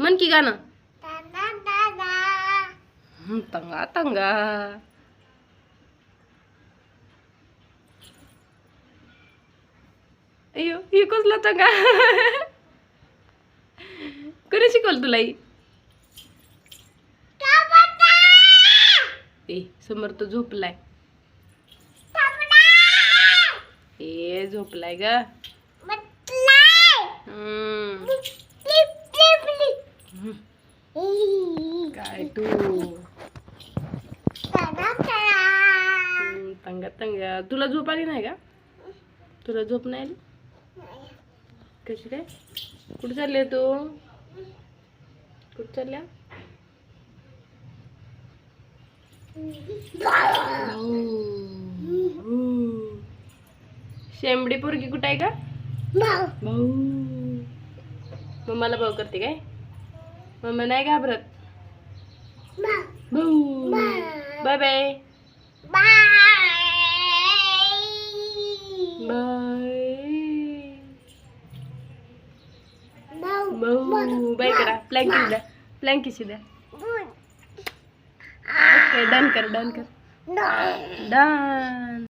म्हण की गाणं. तंगा तंगा. अयो ही कसला तंगा? कोणी शिकवलं तुला ही? ए समोर तो झोपलाय. ए झोपलाय ग. काय तू तंगा तंगा तुला झोप आली नाही का तुला झोप नाही आली कशी काय कुठे चालली तू कुठे चालल्या शेंबडी पोरगी कुठं आहे का भाऊ मम्माला भाऊ करते काय मम्मा नाही घाबरत भाऊ बाय बाय बाय भाऊ बाय करा प्लँकी द्या प्लँकीशी द्या ओके डन कर डन कर डन